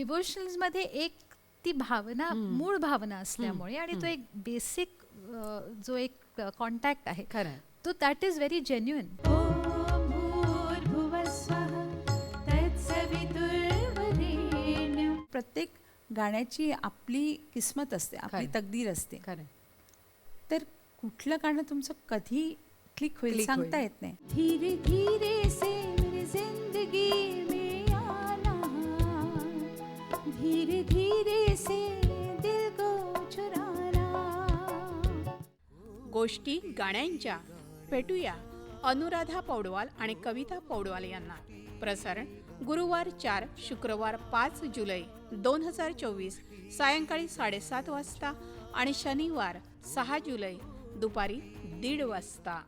डिवोशनल्समध्ये एक ती भावना मूळ भावना असल्यामुळे आणि तो एक बेसिक जो एक कॉन्टॅक्ट आहे खरं. तो दॅट इज व्हेरी जेन्युइन प्रत्येक गाण्याची आपली किस्मत असते आपली. तकदीर असते खरं. तर कुठलं गाणं तुमचं कधी क्लिक होईल सांगता. येत नाही धीरे धीरे से धीरे धीरे से दिल को चुराना। गोष्टी गाण्यांच्या. भेटूया अनुराधा पौडवाल आणि कविता पौडवाल यांना. प्रसारण गुरुवार चार शुक्रवार पाच जुलै दोन हजार चोवीस सायंकाळी साडेसात वाजता आणि शनिवार सहा जुलै दुपारी दीड वाजता.